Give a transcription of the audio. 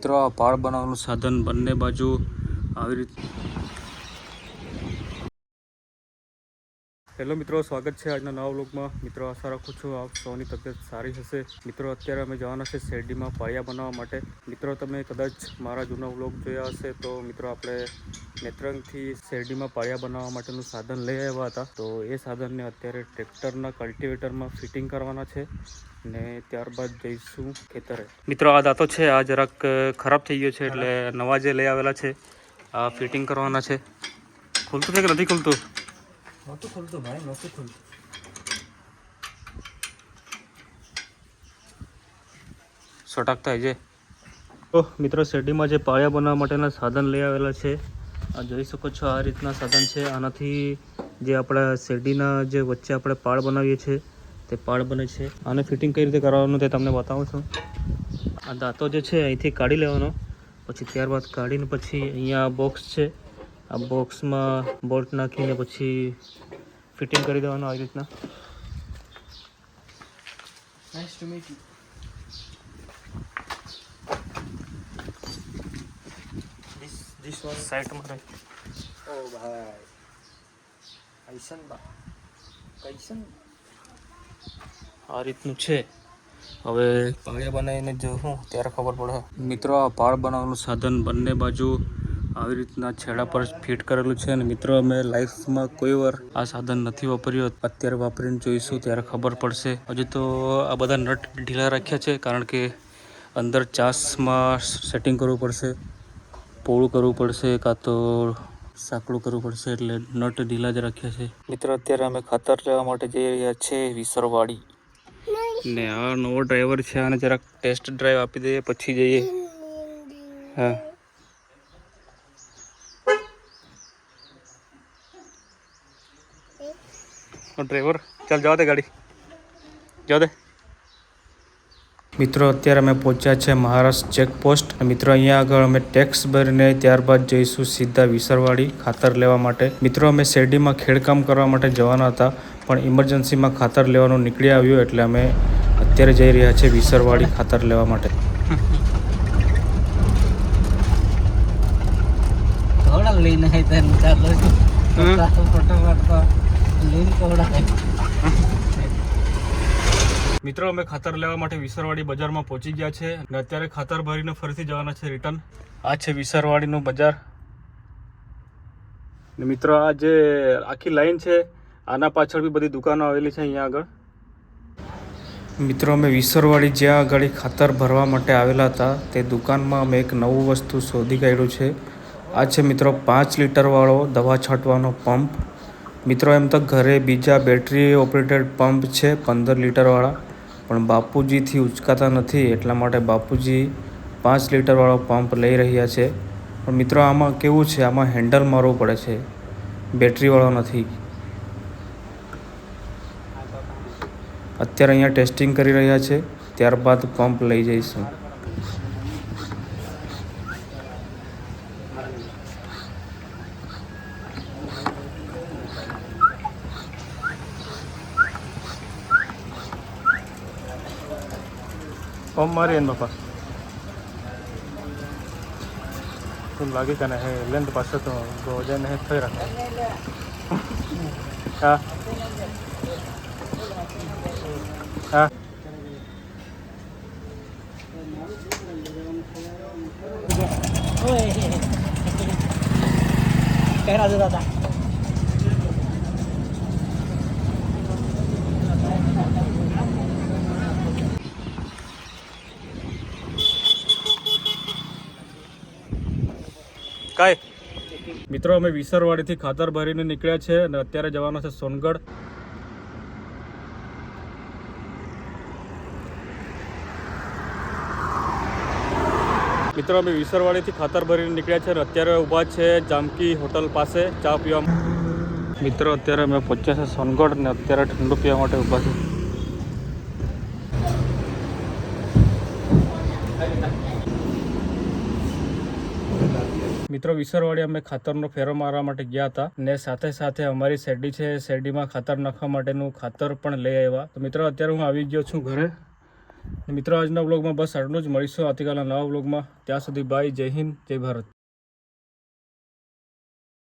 મિત્રો આ પાળ બનાવવાનું સાધન બંને બાજુ આવી રીત હેલો મિત્રો, સ્વાગત છે આજના નવા વ્લોગમાં. મિત્રો, આશા રાખું છું આપ સૌની તબિયત સારી હશે. મિત્રો, અત્યારે અમે જવાના છે શેરડીમાં પાળિયા બનાવવા માટે. મિત્રો, તમે કદાચ મારા જૂના વ્લોગ જોયા હશે તો મિત્રો, આપણે નેત્રંગથી શેરડીમાં પાળિયા બનાવવા માટેનું સાધન લઈ આવ્યા હતા. તો એ સાધનને અત્યારે ટ્રેક્ટરના કલ્ટિવેટરમાં ફિટિંગ કરવાના છે ને ત્યારબાદ જઈશું ખેતરે. મિત્રો, આ દાંતો છે, આ જરાક ખરાબ થઈ ગયો છે એટલે નવા જે લઈ આવેલા છે, આ ફિટિંગ કરવાના છે. ખુલતું છે કે નથી ખુલતું? નહોતું ખુલતું ભાઈ નહોતું ખુલતું સટક થાય છે તો મિત્રો શેરડીમાં જે પાળિયા બનાવવા માટેના સાધન લઈ આવેલા છે. આ જોઈ શકો છો આ રીતના સાધન છે. આનાથી જે આપણા શેરડીના જે વચ્ચે આપણે પાળ બનાવીએ છીએ તે પાળ બને છે. આને ફિટિંગ કઈ રીતે કરવાનું તે તમને બતાવું છું. આ દાંતો જે છે અહીંથી કાઢી લેવાનો. પછી ત્યારબાદ કાઢીને પછી અહીંયા બોક્સ છે. આ બોક્સમાં બોલ્ટ નાખીને પછી ફિટિંગ કરી દેવાનું આવી રીતના. Nice to meet you this રહે. ઓ ભાઈ. આઈસન બા. આ રીતનું છે. હવે પાળિયા બનાવીને જોઉં ત્યારે ખબર પડે. મિત્રો આ પાળ બનાવવાનું સાધન બંને બાજુ આવી રીતના છેડા પર ફિટ કરેલું છે અને મિત્રો, અમે લાઈફમાં કોઈ વાર આ સાધન નથી વાપર્યું. અત્યારે વાપરીને જોઈશું, ત્યારે ખબર પડશે. હજુ તો આ બધા નટ ઢીલા રાખ્યા છે, કારણ કે અંદર ચાસમાં સેટિંગ કરવું પડશે, પોળું કરવું પડશે, કાં તો સાંકડું કરવું પડશે, એટલે નટ ઢીલા જ રાખ્યા છે. મિત્રો, અત્યારે અમે ખાતર લેવા માટે જઈ રહ્યા છે વિસરવાડી. ને આ નવો ડ્રાઈવર છે અને જરાક ટેસ્ટ ડ્રાઈવ આપી દઈએ, પછી જઈએ. હા. ડ્રાઈવર ચાલ જવા દે ગાડી. જવા દે. મિત્રો અત્યારે અમે પહોંચ્યા છે મહારાષ્ટ્ર ચેકપોસ્ટ મિત્રો અહીંયા આગળ અમે ટેક્સ ભરીને ત્યારબાદ જઈશું સીધા વિસરવાડી ખાતર લેવા માટે. મિત્રો અમે શેરડીમાં ખેડકામ કરવા માટે જવાના હતા પણ ઇમરજન્સીમાં ખાતર લેવાનું નીકળી આવ્યું એટલે અમે અત્યારે જઈ રહ્યા છીએ વિસરવાડી ખાતર લેવા માટે. લઈને ચાલો. ફોટો મિત્રો, અમે ખાતર લેવા માટે વિસરવાડી બજારમાં પહોંચી ગયા છે અને અત્યારે ખાતર ભરીને ફરીથી જવાના છે રિટર્ન આ છે વિસરવાડીનું બજાર. ને મિત્રો, આ જે આખી લાઈન છે, આના પાછળ બી બધી દુકાનો આવેલી છે અહીંયા આગળ. મિત્રો, અમે વિસરવાડી જ્યાં આગળ ખાતર ભરવા માટે આવેલા હતા, તે દુકાનમાં અમે એક નવું વસ્તુ શોધી કાઢ્યું છે. આ છે મિત્રો, પાંચ લીટરવાળો દવા છાંટવાનો પંપ. મિત્રો, એમ તો ઘરે બીજા બેટરી ઓપરેટેડ પંપ છે, પંદર લીટરવાળા પણ બાપુજીથી ઉચકાતા નથી, એટલા માટે બાપુજી પાંચ લીટરવાળો પંપ લઈ રહ્યા છે. પણ મિત્રો, આમાં કેવું છે? આમાં હેન્ડલ મારવું પડે છે. બેટરીવાળો નથી. અત્યારે અહીંયા ટેસ્ટિંગ કરી રહ્યા છે. ત્યારબાદ પંપ લઈ જઈશું. Vamos Mariendo, papá. Lagi kan eh, lain tu કાય. મિત્રો, અમે વિસરવાડીથી ખાતર ભરીને નીકળ્યા છે અને અત્યારે જવાના છે સોનગઢ. મિત્રો, અમે વિસરવાડીથી ખાતર ભરીને નીકળ્યા છે અને અત્યારે ઊભા છે જામકી હોટલ પાસે ચા પીવા. મિત્રો, અત્યારે અમે પહોંચ્યા છે સોનગઢ અને અત્યારે ઠંડુ પીવા માટે ઊભા છે. મિત્રો, વિસરવાડી અમે ખાતરનો ફેરો મારવા માટે ગયા હતા ને સાથે સાથે અમારી શેરડી છે શેરડીમાં ખાતર નાખવા માટેનું ખાતર પણ લઈ આવ્યા. તો મિત્રો, અત્યારે હું આવી ગયો છું ઘરે. મિત્રો, આજના બ્લોગમાં બસ આટલું જ. મળીશું આવતીકાલના નવા વ્લોગમાં. ત્યાં સુધી બાય, જય હિન્દ, જય ભારત.